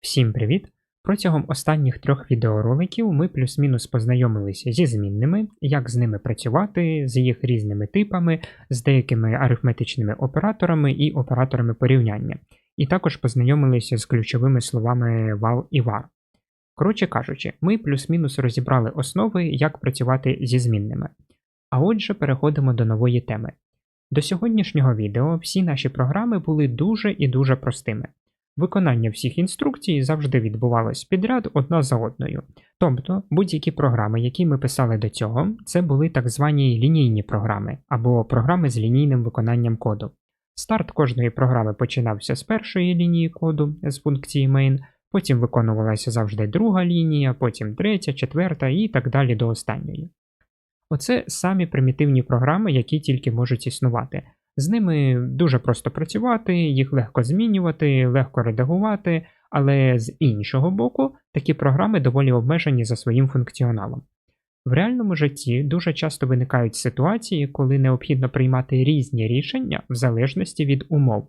Всім привіт! Протягом останніх трьох відеороликів ми плюс-мінус познайомилися зі змінними, як з ними працювати, з їх різними типами, з деякими арифметичними операторами і операторами порівняння, і також познайомилися з ключовими словами val і var. Коротше кажучи, ми плюс-мінус розібрали основи, як працювати зі змінними. А отже, переходимо до нової теми. До сьогоднішнього відео всі наші програми були дуже і дуже простими. Виконання всіх інструкцій завжди відбувалось підряд одна за одною. Тобто будь-які програми, які ми писали до цього, це були так звані лінійні програми або програми з лінійним виконанням коду. Старт кожної програми починався з першої лінії коду з функції main, потім виконувалася завжди друга лінія, потім третя, четверта і так далі до останньої. Оце самі примітивні програми, які тільки можуть існувати. З ними дуже просто працювати, їх легко змінювати, легко редагувати, але з іншого боку, такі програми доволі обмежені за своїм функціоналом. В реальному житті дуже часто виникають ситуації, коли необхідно приймати різні рішення в залежності від умов.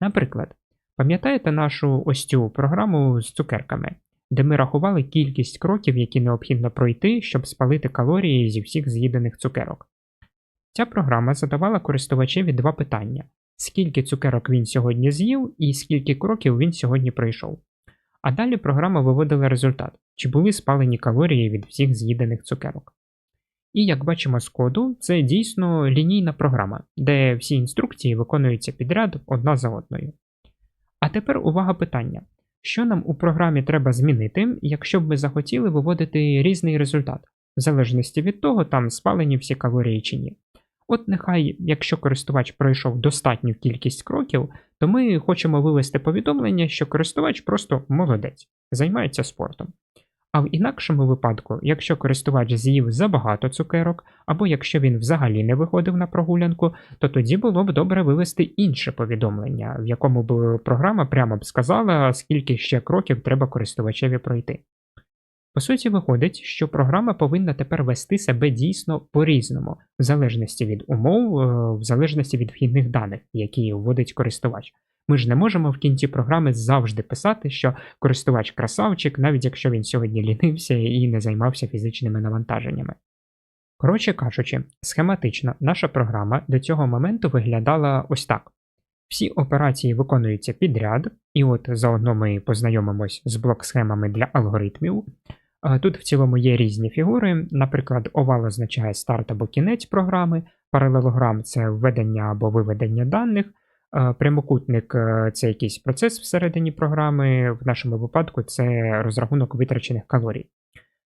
Наприклад, пам'ятаєте нашу ось цю програму з цукерками, де ми рахували кількість кроків, які необхідно пройти, щоб спалити калорії зі всіх з'їдених цукерок. Ця програма задавала користувачеві два питання: скільки цукерок він сьогодні з'їв і скільки кроків він сьогодні пройшов. А далі програма виводила результат, чи були спалені калорії від всіх з'їдених цукерок. І як бачимо з коду, це дійсно лінійна програма, де всі інструкції виконуються підряд одна за одною. А тепер увага питання: що нам у програмі треба змінити, якщо б ми захотіли виводити різний результат, в залежності від того, там спалені всі калорії чи ні. От нехай, якщо користувач пройшов достатню кількість кроків, то ми хочемо вивести повідомлення, що користувач просто молодець, займається спортом. А в інакшому випадку, якщо користувач з'їв забагато цукерок, або якщо він взагалі не виходив на прогулянку, то тоді було б добре вивести інше повідомлення, в якому б програма прямо б сказала, скільки ще кроків треба користувачеві пройти. По суті, виходить, що програма повинна тепер вести себе дійсно по-різному, в залежності від умов, е, в залежності від вхідних даних, які вводить користувач. Ми ж не можемо в кінці програми завжди писати, що користувач красавчик, навіть якщо він сьогодні лінився і не займався фізичними навантаженнями. Коротше кажучи, схематично наша програма до цього моменту виглядала ось так. Всі операції виконуються підряд, і от заодно ми познайомимось з блок-схемами для алгоритмів. Тут в цілому є різні фігури, наприклад, овал означає старт або кінець програми, паралелограм це введення або виведення даних, прямокутник е, це якийсь процес всередині програми, в нашому випадку це розрахунок витрачених калорій.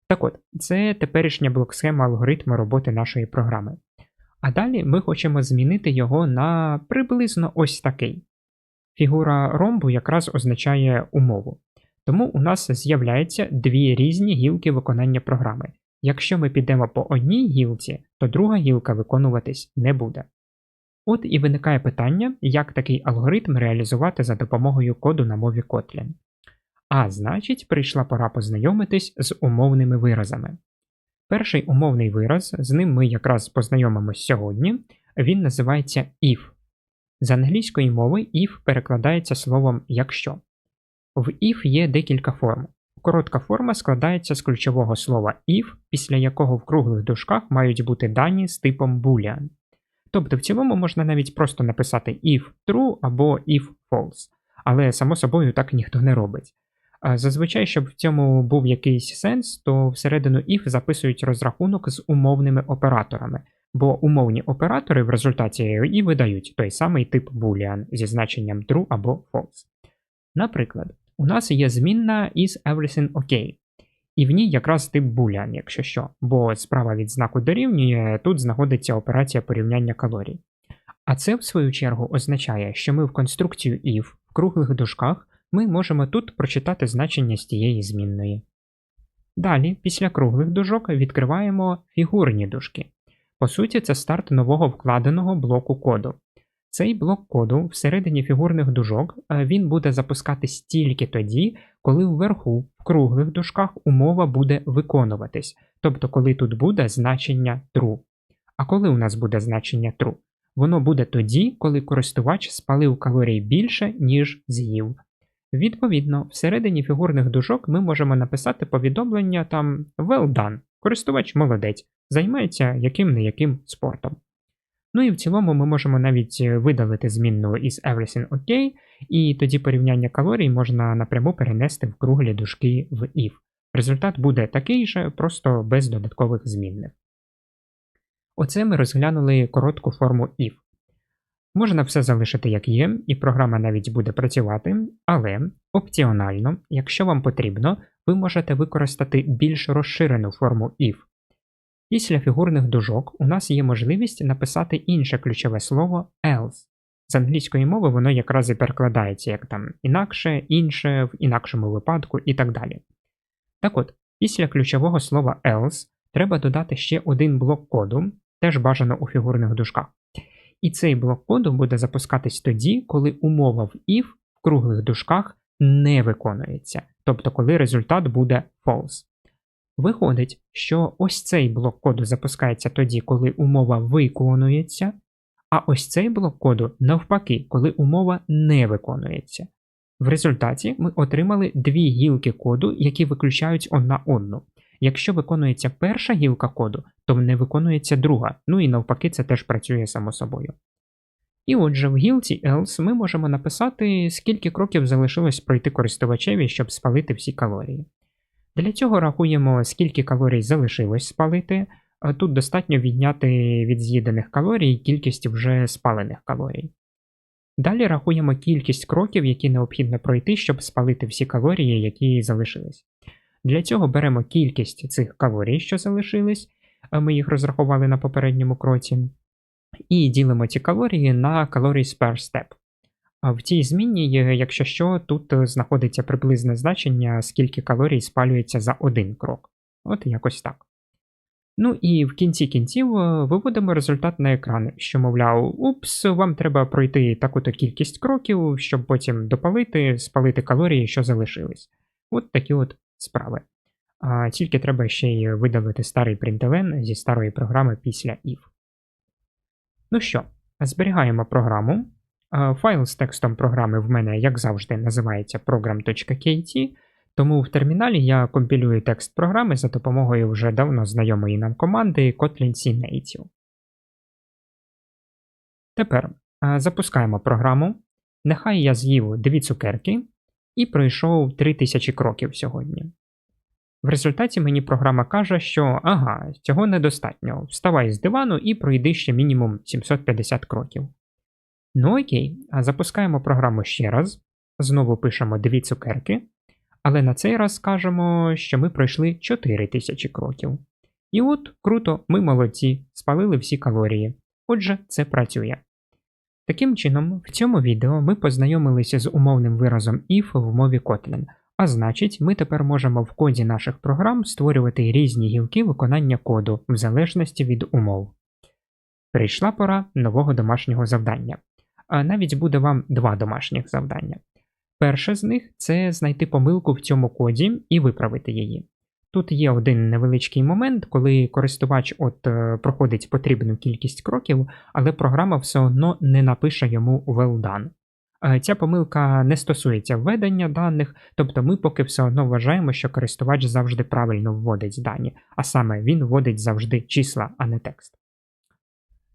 Так от, це теперішня блок-схема алгоритму роботи нашої програми. А далі ми хочемо змінити його на приблизно ось такий. Фігура ромбу якраз означає умову. Тому у нас з'являються дві різні гілки виконання програми. Якщо ми підемо по одній гілці, то друга гілка виконуватись не буде. От і виникає питання, як такий алгоритм реалізувати за допомогою коду на мові Kotlin. А значить, прийшла пора познайомитись з умовними виразами. Перший умовний вираз, з ним ми якраз познайомимось сьогодні, він називається if. З англійської мови if перекладається словом якщо. В if є декілька форм. Коротка форма складається з ключового слова if, після якого в круглих дужках мають бути дані з типом boolean. Тобто в цілому можна навіть просто написати if true або if false, але само собою так ніхто не робить. Зазвичай, щоб в цьому був якийсь сенс, то всередину if записують розрахунок з умовними операторами, бо умовні оператори в результаті і видають той самий тип boolean зі значенням true або false. Наприклад, у нас є змінна is everything OK, і в ній якраз тип boolean, якщо що, бо справа від знаку дорівнює, тут знаходиться операція порівняння калорій. А це, в свою чергу, означає, що ми в конструкцію if в круглих дужках ми можемо тут прочитати значення з тієї змінної. Далі, після круглих дужок, відкриваємо фігурні дужки. По суті, це старт нового вкладеного блоку коду. Цей блок коду всередині фігурних дужок е, він буде запускатись тільки тоді, коли вверху в круглих дужках умова буде виконуватись, тобто коли тут буде значення true. А коли у нас буде значення true? Воно буде тоді, коли користувач спалив калорій більше, ніж з'їв. Відповідно, всередині фігурних дужок ми можемо написати повідомлення там well done, користувач молодець, займається яким не яким спортом. Ну і в цілому ми можемо навіть видалити змінну із everything OK, і тоді порівняння калорій можна напряму перенести в круглі дужки в if. Результат буде такий же, просто без додаткових змінних. Оце ми розглянули коротку форму if. Можна все залишити як є, і програма навіть буде працювати, але опціонально, якщо вам потрібно, ви можете використати більш розширену форму if. Після фігурних дужок у нас є можливість написати інше ключове слово else. З англійської мови воно якраз і перекладається як там інакше, інше, в інакшому випадку і так далі. Так от, після ключового слова else треба додати ще один блок коду, теж бажано у фігурних дужках. І цей блок коду буде запускатись тоді, коли умова в if в круглих дужках не виконується, тобто коли результат буде false. Виходить, що ось цей блок коду запускається тоді, коли умова виконується, а ось цей блок коду навпаки, коли умова не виконується. В результаті ми отримали дві гілки коду, які виключають одна одну. Якщо виконується перша гілка коду, то не виконується друга, ну і навпаки, це теж працює само собою. І отже, в гілці else ми можемо написати, скільки кроків залишилось пройти користувачеві, щоб спалити всі калорії. Для цього рахуємо, скільки калорій залишилось спалити. Тут достатньо відняти від з'їдених калорій кількість вже спалених калорій. Далі рахуємо кількість кроків, які необхідно пройти, щоб спалити всі калорії, які залишились. Для цього беремо кількість цих калорій, що залишились, ми їх розрахували на попередньому кроці, і ділимо ці калорії на calories per step. В цій зміні, якщо що, тут знаходиться приблизне значення, скільки калорій спалюється за один крок. От якось так. Ну і в кінці кінців виводимо результат на екран, що, мовляв, упс, вам треба пройти таку-то кількість кроків, щоб потім допалити, спалити калорії, що залишились. От такі от справи. А Тільки треба ще й видалити старий println зі старої програми після if. Ну що, зберігаємо програму. Файл з текстом програми в мене, як завжди, називається program.kt, тому в терміналі я компілюю текст програми за допомогою вже давно знайомої нам команди Kotlin C. Тепер запускаємо програму. Нехай я з'їв дві цукерки і пройшов 3000 кроків сьогодні. В результаті мені програма каже, що ага, цього недостатньо. Вставай з дивану і пройди ще мінімум 750 кроків. Ну окей, запускаємо програму ще раз. Знову пишемо дві цукерки. Але на цей раз скажемо, що ми пройшли 4000 кроків. І от круто, ми молодці, спалили всі калорії. Отже, це працює. Таким чином, в цьому відео ми познайомилися з умовним виразом if в мові Kotlin. А значить, ми тепер можемо в коді наших програм створювати різні гілки виконання коду в залежності від умов. Прийшла пора нового домашнього завдання. Навіть буде вам два домашніх завдання. Перше з них це знайти помилку в цьому коді і виправити її. Тут є один невеличкий момент, коли користувач от е, проходить потрібну кількість кроків, але програма все одно не напише йому well done. Е, ця помилка не стосується введення даних, тобто ми поки все одно вважаємо, що користувач завжди правильно вводить дані, а саме він вводить завжди числа, а не текст.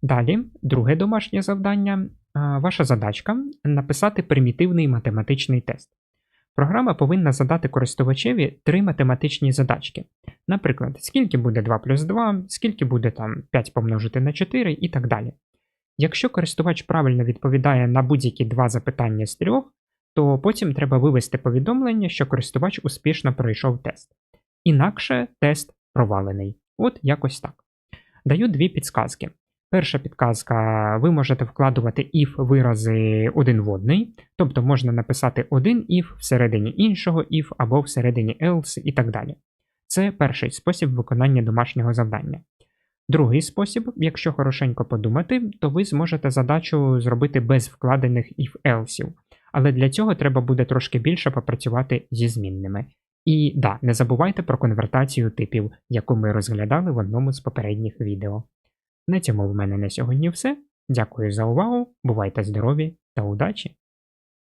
Далі, друге домашнє завдання. Ваша задачка написати примітивний математичний тест. Програма повинна задати користувачеві три математичні задачки. Наприклад, скільки буде 2 плюс 2, скільки буде там 5 помножити на 4 і так далі. Якщо користувач правильно відповідає на будь-які два запитання з трьох, то потім треба вивести повідомлення, що користувач успішно пройшов тест. Інакше тест провалений. От якось так. Даю дві підсказки. Перша підказка: ви можете вкладувати if вирази один в одний, тобто можна написати один if всередині іншого if або всередині else і так далі. Це перший спосіб виконання домашнього завдання. Другий спосіб, якщо хорошенько подумати, то ви зможете задачу зробити без вкладених if-else, але для цього треба буде трошки більше попрацювати зі змінними. І да, не забувайте про конвертацію типів, яку ми розглядали в одному з попередніх відео. На цьому в мене на сьогодні все. Дякую за увагу, бувайте здорові та удачі!